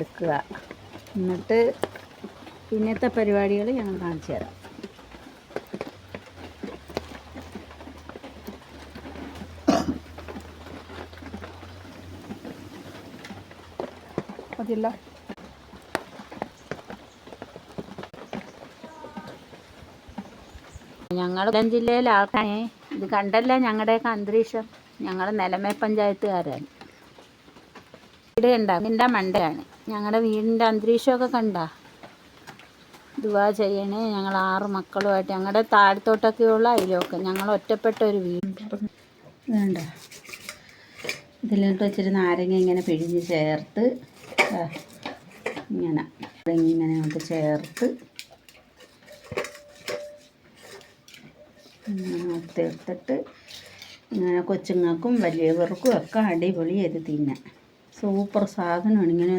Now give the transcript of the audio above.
എടുക്കുക. എന്നിട്ട് പിന്നത്തെ പരിപാടികൾ ഞങ്ങൾ കാണിച്ചു തരാം. മതിയല്ല. ഞങ്ങൾ കൊല്ലം ജില്ലയിലെ ഇത് കണ്ടല്ല ഞങ്ങളുടെയൊക്കെ അന്തരീക്ഷം? ഞങ്ങൾ നിലമേ പഞ്ചായത്തുകാരാണ്. ഇവിടെ കണ്ട ഇതിന്റെ മണ്ടയാണ്. ഞങ്ങളുടെ വീടിന്റെ അന്തരീക്ഷമൊക്കെ കണ്ട? ദുവാ ചെയ്യണേ. ഞങ്ങൾ ആറ് മക്കളുമായിട്ട്. ഞങ്ങളുടെ താഴത്തോട്ടൊക്കെയുള്ള അയലൊക്കെ. ഞങ്ങൾ ഒറ്റപ്പെട്ട ഒരു വീട്. വേണ്ട. ഇതിലോട്ട് വെച്ചിട്ട് നാരങ്ങ ഇങ്ങനെ പിഴിഞ്ഞ് ചേർത്ത് ഇങ്ങനെ. ഇങ്ങനെ നമുക്ക് ചേർത്ത് തീർത്തിട്ട് ഇങ്ങനെ കൊച്ചുങ്ങൾക്കും വലിയവർക്കും ഒക്കെ അടിപൊളി ഇത് തിന്നാൻ സൂപ്പർ സാധനമാണ്. ഇങ്ങനെ